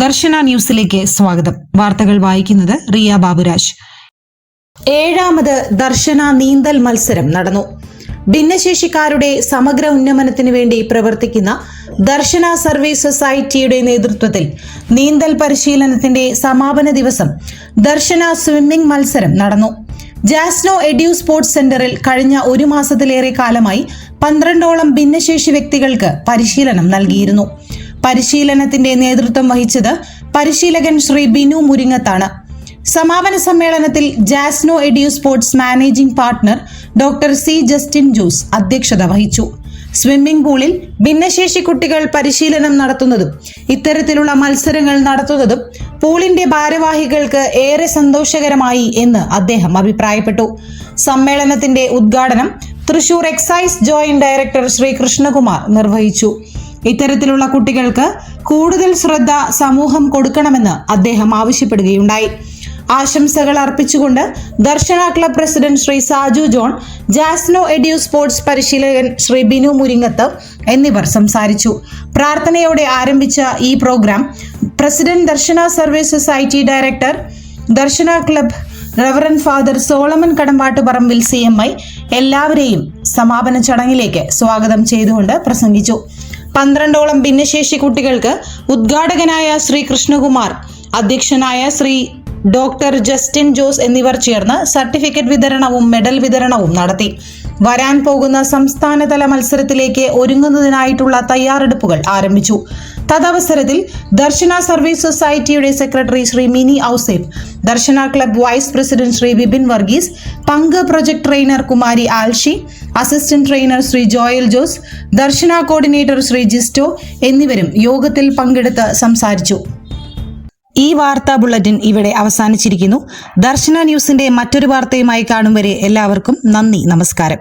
ദർശന ന്യൂസിലേക്ക് സ്വാഗതം. വാർത്തകൾ വായിക്കുന്നത് റിയ ബാബുരാജ്. ഏഴാമത് ദർശന നീന്തൽ മത്സരം നടന്നു. ഭിന്നശേഷിക്കാരുടെ സമഗ്ര ഉന്നമനത്തിന് വേണ്ടി പ്രവർത്തിക്കുന്ന ദർശന സർവീസ് സൊസൈറ്റിയുടെ നേതൃത്വത്തിൽ നീന്തൽ പരിശീലനത്തിന്റെ സമാപന ദിവസം ദർശന സ്വിമ്മിംഗ് മത്സരം നടന്നു. ജാസ്നോ എഡ്യൂ സ്പോർട്സ് സെന്ററിൽ കഴിഞ്ഞ ഒരു മാസത്തിലേറെ കാലമായി പന്ത്രണ്ടോളം ഭിന്നശേഷി വ്യക്തികൾക്ക് പരിശീലനം നൽകിയിരുന്നു. പരിശീലനത്തിന്റെ നേതൃത്വം വഹിച്ചത് പരിശീലകൻ ശ്രീ ബിനു മുരിങ്ങത്താണ്. സമാപന സമ്മേളനത്തിൽ Jasno edu sports managing partner doctor C Justin juice അധ്യക്ഷത വഹിച്ചു. സ്വിമ്മിംഗ് പൂളിൽ ഭിന്നശേഷി കുട്ടികൾ പരിശീലനം നടത്തുന്നതും ഇത്തരത്തിലുള്ള മത്സരങ്ങൾ നടത്തുന്നതും പൂളിന്റെ ഭാരവാഹികൾക്ക് ഏറെ സന്തോഷകരമായി എന്ന് അദ്ദേഹം അഭിപ്രായപ്പെട്ടു. സമ്മേളനത്തിന്റെ ഉദ്ഘാടനം Thrissur excise joint director Shri Krishnakumar നിർവഹിച്ചു. ഇത്തരത്തിലുള്ള കുട്ടികൾക്ക് കൂടുതൽ ശ്രദ്ധ സമൂഹം കൊടുക്കണമെന്ന് അദ്ദേഹം ആവശ്യപ്പെടുകയുണ്ടായി. ആശംസകൾ അർപ്പിച്ചുകൊണ്ട് Darshana club president Shri Saju John Jasno edu sports പരിശീലകൻ ശ്രീ ബിനു മുരിങ്ങത്ത് എന്നിവർ സംസാരിച്ചു. പ്രാർത്ഥനയോടെ ആരംഭിച്ച ഈ programme president Darshana service society director Darshana club Reverend Father Solomon Kadambattu Parambil C M I എല്ലാവരെയും സമാപന ചടങ്ങിലേക്ക് സ്വാഗതം ചെയ്തുകൊണ്ട് പ്രസംഗിച്ചു. പന്ത്രണ്ടോളം ഭിന്നശേഷി കുട്ടികൾക്ക് ഉദ്ഘാടകനായ ശ്രീ കൃഷ്ണകുമാർ അധ്യക്ഷനായ ശ്രീ ഡോക്ടർ ജസ്റ്റിൻ ജോസ് എന്നിവർ ചേർന്ന് സർട്ടിഫിക്കറ്റ് വിതരണവും മെഡൽ വിതരണവും നടത്തി. വരാൻ പോകുന്ന സംസ്ഥാനതല മത്സരത്തിലേക്ക് ഒരുങ്ങുന്നതിനായിട്ടുള്ള തയ്യാറെടുപ്പുകൾ ആരംഭിച്ചു. തദവസരത്തിൽ ദർശന സർവീസ് സൊസൈറ്റിയുടെ secretary Shri Mini Ouseph Darshana club vice president Shri Bipin Varghese പങ്ക് project trainer Kumari Alshi assistant trainer Shri Joel Jose Darshana coordinator Shri Jisto എന്നിവരും യോഗത്തിൽ പങ്കെടുത്ത് സംസാരിച്ചു. ഈ വാർത്താ ബുള്ളറ്റിൻ ഇവിടെ അവസാനിച്ചിരിക്കുന്നു. ദർശന ന്യൂസിന്റെ മറ്റൊരു വാർത്തയുമായി കാണും വരെ എല്ലാവർക്കും നന്ദി നമസ്കാരം.